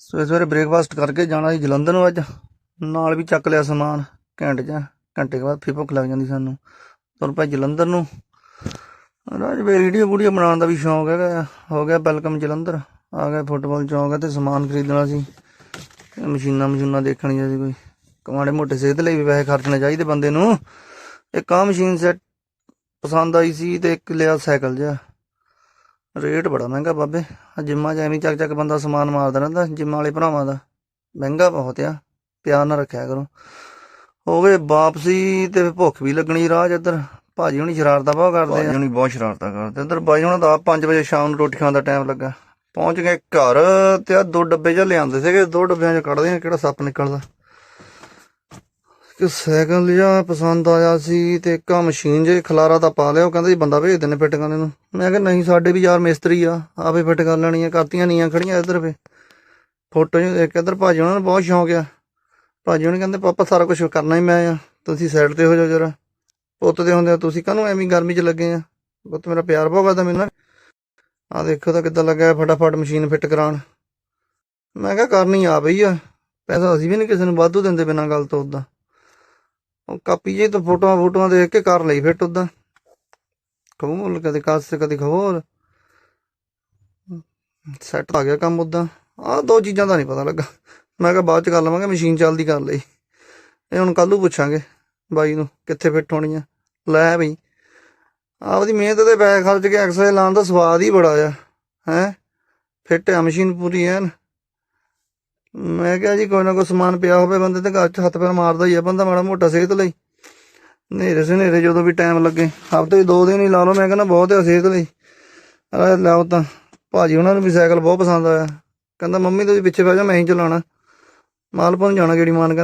ਸਵੇਰੇ ਸਵੇਰੇ ਬ੍ਰੇਕਫਾਸਟ ਕਰਕੇ ਜਾਣਾ ਸੀ ਜਲੰਧਰ ਨੂੰ ਅੱਜ। ਨਾਲ ਵੀ ਚੱਕ ਲਿਆ ਸਮਾਨ, ਘੰਟੇ ਚ ਘੰਟੇ ਬਾਅਦ ਫਿਰ ਭੁੱਖ ਲੱਗ ਜਾਂਦੀ ਸਾਨੂੰ। ਤੁਰ ਪਏ ਜਲੰਧਰ ਨੂੰ, ਰਾਜ ਵੀਡੀਓ ਵੀਡੀਓ ਬਣਾਉਣ ਦਾ ਵੀ ਸ਼ੌਂਕ ਹੈਗਾ ਹੋ ਗਿਆ ਵੈਲਕਮ ਜਲੰਧਰ। ਆ ਗਿਆ ਫੁੱਟਬਾਲ ਚੌਂਕ ਹੈ ਤੇ ਸਮਾਨ ਖਰੀਦਣਾ ਸੀ। ਮਸ਼ੀਨਾਂ ਮਸ਼ੀਨਾਂ ਦੇਖਣੀਆਂ ਸੀ ਕੋਈ। ਕਮਾੜੇ ਮੋਟੇ ਸਿਹਤ ਲਈ ਵੀ ਪੈਸੇ ਖਰਚਣੇ ਚਾਹੀਦੇ ਬੰਦੇ ਨੂੰ। ਇੱਕ ਆਹ ਮਸ਼ੀਨ ਸੈੱਟ ਪਸੰਦ ਆਈ ਸੀ ਤੇ ਇੱਕ ਲਿਆ ਸਾਈਕਲ ਜਿਹਾ। ਰੇਟ ਬੜਾ ਮਹਿੰਗਾ ਬਾਬੇ। ਆ ਜਿੰਮਾਂ 'ਚ ਐਵੇਂ ਚੱਕ ਚੱਕ ਬੰਦਾ ਸਮਾਨ ਮਾਰਦਾ ਰਹਿੰਦਾ, ਜਿੰਮਾਂ ਵਾਲੇ ਭਰਾਵਾਂ ਦਾ। ਮਹਿੰਗਾ ਬਹੁਤ ਆ, ਪਿਆਰ ਨਾਲ ਰੱਖਿਆ ਕਰੋ। ਹੋਵੇ ਵਾਪਸੀ ਤੇ ਭੁੱਖ ਵੀ ਲੱਗਣੀ ਰਾਹ 'ਚ ਇੱਧਰ। ਭਾਜੀ ਹੁਣੀ ਸ਼ਰਾਰਤਾਂ ਬਹੁਤ ਕਰਦੇ ਆ। ਹੁਣੀ ਬਹੁਤ ਸ਼ਰਾਰਤਾਂ ਕਰਦੇ ਇੱਧਰ ਬਾਈ ਹੁਣਾਂ ਦਾ 5 ਵਜੇ ਸ਼ਾਮ ਨੂੰ ਰੋਟੀ ਖਾਣ ਦਾ ਟਾਈਮ ਲੱਗਾ। ਪਹੁੰਚ ਗਏ ਘਰ ਤੇ ਆ ਦੋ ਡੱਬੇ ਜਿਹਾ ਲਿਆਂਦੇ ਸੀਗੇ, ਦੋ ਡੱਬਿਆਂ 'ਚ ਕੱਢਦੇ ਆ ਕਿਹੜਾ ਸੱਪ ਨਿਕਲਦਾ। ਇੱਕ ਸਾਈਕਲ ਜਿਹਾ ਪਸੰਦ ਆਇਆ ਸੀ ਤੇ ਇੱਕ ਆਹ ਮਸ਼ੀਨ ਜੇ ਖਲਾਰਾ ਤਾਂ ਪਾ ਲਿਆ ਉਹ ਕਹਿੰਦਾ ਜੀ ਬੰਦਾ ਭੇਜ ਦਿੰਦੇ ਫਿੱਟ ਕਰਨ ਨੂੰ। ਮੈਂ ਕਿਹਾ ਨਹੀਂ ਸਾਡੇ ਵੀ ਯਾਰ ਮਿਸਤਰੀ ਆ ਆਪੇ ਫਿੱਟ ਕਰ ਲੈਣੀਆਂ ਕਰਤੀਆਂ ਨਹੀਂ ਆ ਖੜੀਆਂ ਇੱਧਰ ਵੇ ਫੋਟੋ ਜਿਹੇ ਦੇਖ ਕੇ ਇੱਧਰ ਭਾਜੀ ਉਹਨਾਂ ਨੂੰ ਬਹੁਤ ਸ਼ੌਂਕ ਆ। ਭਾਜੀ ਉਹਨੇ ਕਹਿੰਦੇ ਪਾਪਾ ਸਾਰਾ ਕੁਝ ਕਰਨਾ ਹੀ ਮੈਂ ਆ ਤੁਸੀਂ ਸਾਈਡ ਤੇ ਹੋ ਜਾਓ ਜਰਾ। ਪੁੱਤ ਦੇ ਹੁੰਦੇ ਆ, ਤੁਸੀਂ ਕਾਹਨੂੰ ਐਵੇਂ ਗਰਮੀ 'ਚ ਲੱਗੇ ਆ? ਪੁੱਤ ਮੇਰਾ ਪਿਆਰ ਬਹੁਤ ਕਰਦਾ ਮੈਨੂੰ ਆ ਦੇਖੋ ਤਾਂ ਕਿੱਦਾਂ ਲੱਗਾ ਫਟਾਫਟ ਮਸ਼ੀਨ ਫਿੱਟ ਕਰਾਉਣ। ਮੈਂ ਕਿਹਾ ਕਰਨੀ ਆ ਬਈ ਆ ਪੈਸਾ ਅਸੀਂ ਵੀ ਨਹੀਂ ਕਿਸੇ ਨੂੰ ਵਾਧੂ ਦਿੰਦੇ ਬਿਨਾਂ ਗੱਲ ਤੋਂ ਉਦਾਂ ਕਾਪੀ ਜੇ ਤੋਂ ਫੋਟੋਆਂ ਫੋਟੋਆਂ ਦੇਖ ਕੇ ਕਰ ਲਈ ਫਿੱਟ ਉਦਾਂ। ਕਬੂਲ ਕਦੇ ਕਾਸ, ਕਦੇ ਖਬਰ ਸੈੱਟ ਆ ਗਿਆ ਕੰਮ ਉਦਾਂ। ਆਹ ਦੋ ਚੀਜ਼ਾਂ ਦਾ ਨਹੀਂ ਪਤਾ ਲੱਗਾ। ਮੈਂ ਕਿਹਾ ਬਾਅਦ ਚ ਕਰ ਲਵਾਂਗੇ ਮਸ਼ੀਨ ਚੱਲਦੀ ਕਰ ਲਈ। ਇਹ ਹੁਣ ਕੱਲੂ ਪੁੱਛਾਂਗੇ ਬਾਈ ਨੂੰ ਕਿੱਥੇ ਫਿੱਟ ਹੋਣੀ ਆ। ਲੈ ਬਈ ਆਪਦੀ ਮਿਹਨਤ ਦੇ ਪੈਸੇ ਖਰਚ ਕੇ ਐਕਸਰਸਾਈਜ਼ ਲਾਉਣ ਦਾ ਸਵਾਦ ਹੀ ਬੜਾ ਆ। ਹੈ? ਫਿੱਟ ਆ ਮਸ਼ੀਨ ਪੂਰੀ ਐਨ। ਮੈਂ ਕਿਹਾ ਜੀ ਕੋਈ ਨਾ ਕੋਈ ਸਮਾਨ ਪਿਆ ਹੋਵੇ ਬੰਦੇ ਤੇ ਘਰ 'ਚ ਹੱਥ ਪੈਰ ਮਾਰਦਾ ਹੀ ਆ, ਬੰਦਾ ਮਾੜਾ ਮੋਟਾ ਸਿਹਤ ਲਈ। ਨੇਰੇ ਸਨੇਰੇ ਜਦੋਂ ਵੀ ਟਾਈਮ ਲੱਗੇ, ਹਫ਼ਤੇ 'ਚ ਦੋ ਦਿਨ ਹੀ ਲਾ ਲਓ, ਮੈਂ ਕਹਿੰਦਾ ਬਹੁਤ ਆ ਸਿਹਤ ਲਈ। ਆ ਲਾਓ ਤਾਂ, ਭਾਜੀ ਉਹਨਾਂ ਨੂੰ ਵੀ ਸਾਈਕਲ ਬਹੁਤ ਪਸੰਦ ਆਇਆ। ਕਹਿੰਦਾ, ਮੰਮੀ ਤੁਸੀਂ ਪਿੱਛੇ ਬਹਿ ਜਾ ਮੈਂ ਹੀ ਚਲਾਉਣਾ। ਮਾਲਪੁਰ ਜਾਣਾ ਜਿਹੜੀ ਮਾਨ ਕਹਿੰਦਾ।